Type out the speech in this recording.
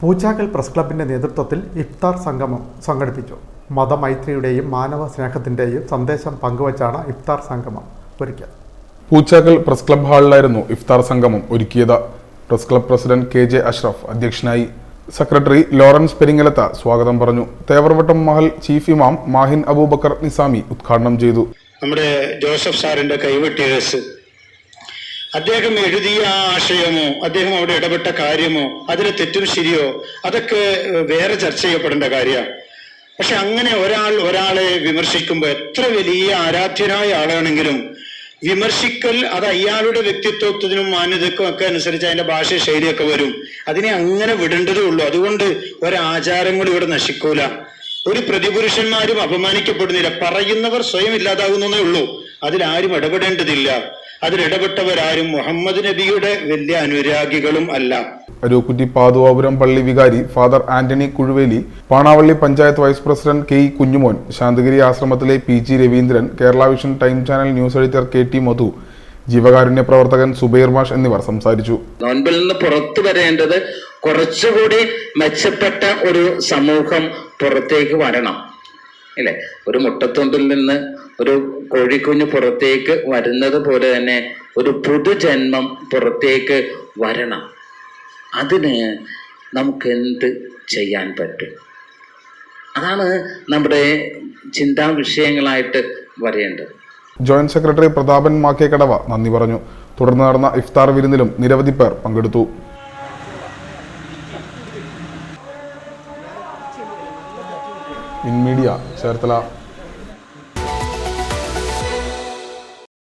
Poochakkal press ക്ലബിന്റെ നേതൃത്വത്തിൽ ഇഫ്താർ സംഗമം സംഘടിപ്പിച്ചു. മതമൈത്രിയുടെയും മാനവ സ്നേഹത്തിന്റെയും സന്ദേശം പങ്കുവച്ചാണ് ഇഫ്താർ സംഗമം ഒരുക്കിയത്. പൂച്ചാക്കൽ പ്രസ് ക്ലബ് ഹാളിലായിരുന്നു ഇഫ്താർ സംഗമം ഒരുക്കിയത്. Press club president K J Ashraf അധ്യക്ഷനായി. സെക്രട്ടറി ലോറൻസ് പെരിങ്ങലത്ത സ്വാഗതം പറഞ്ഞു. തേവർവട്ടം മഹൽ ചീഫ് ഇമാം മാഹിൻ അബൂബക്കർ നിസാമി ഉദ്ഘാടനം ചെയ്തു. നമ്മുടെ ജോസഫ് സാറിന്റെ കൈവെട്ടിയേഴ്സ് അദ്ദേഹം എഴുതിയ ആശയമോ അദ്ദേഹം അവിടെ ഇടപെട്ട കാര്യമോ അതിലെ തെറ്റും ശരിയോ അതൊക്കെ വേറെ ചർച്ച ചെയ്യപ്പെടേണ്ട കാര്യമാണ്. പക്ഷെ അങ്ങനെ ഒരാൾ ഒരാളെ വിമർശിക്കുമ്പോൾ എത്ര വലിയ ആരാധ്യനായ ആളാണെങ്കിലും വിമർശിക്കൽ അത് അയാളുടെ വ്യക്തിത്വത്തിനും മാന്യതക്കും ഒക്കെ അനുസരിച്ച് അതിന്റെ ഭാഷ ശൈലിയൊക്കെ വരും. അതിനെ അങ്ങനെ വിടേണ്ടതേ ഉള്ളൂ. അതുകൊണ്ട് ഒരാചാരങ്ങളും ഇവിടെ നശിക്കൂല. ഒരു പ്രതിപുരുഷന്മാരും അപമാനിക്കപ്പെടുന്നില്ല. പറയുന്നവർ സ്വയം ഇല്ലാതാകുന്നേ ഉള്ളൂ. അതിലാരും ഇടപെടേണ്ടതില്ല. അതിലിടപെട്ടവരാരും മുഹമ്മദ് നബിയുടെ വലിയ അനുരാഗികളും അല്ല. അരൂക്കുറ്റി പാതുവാപുരം പള്ളി വികാരി father Antony Kuzhuveli Panavally panchayat vice president K E Kunjumon Santhigiri ആശ്രമത്തിലെ P G Raveendran Kerala vision time channel news editor K T Madhu ജീവകാരുണ്യ പ്രവർത്തകൻ സുബൈർ മാഷ് എന്നിവർ സംസാരിച്ചു. നോൻപിൽ നിന്ന് പുറത്തു വരേണ്ടത് കുറച്ചുകൂടി മെച്ചപ്പെട്ട ഒരു സമൂഹം പുറത്തേക്ക് വരണം. ഇല്ലേ ഒരു മുട്ടത്തൊണ്ടിൽ നിന്ന് ഒരു കോഴിക്കുഞ്ഞ് പുറത്തേക്ക് വരുന്നത് പോലെ തന്നെ ഒരു പുതുജന്മം പുറത്തേക്ക് വരണം. അതിന് നമുക്ക് എന്ത് ചെയ്യാൻ പറ്റും? അതാണ് നമ്മുടെ ചിന്താ വിഷയങ്ങളായിട്ട് വരേണ്ടത്. ജോയിന്റ് സെക്രട്ടറി പ്രതാപൻ മാക്കേക്കടവ നന്ദി പറഞ്ഞു. തുടർന്ന് നടന്ന ഇഫ്താർ വിരുന്നിലും നിരവധി പേർ പങ്കെടുത്തു. In media Cherthala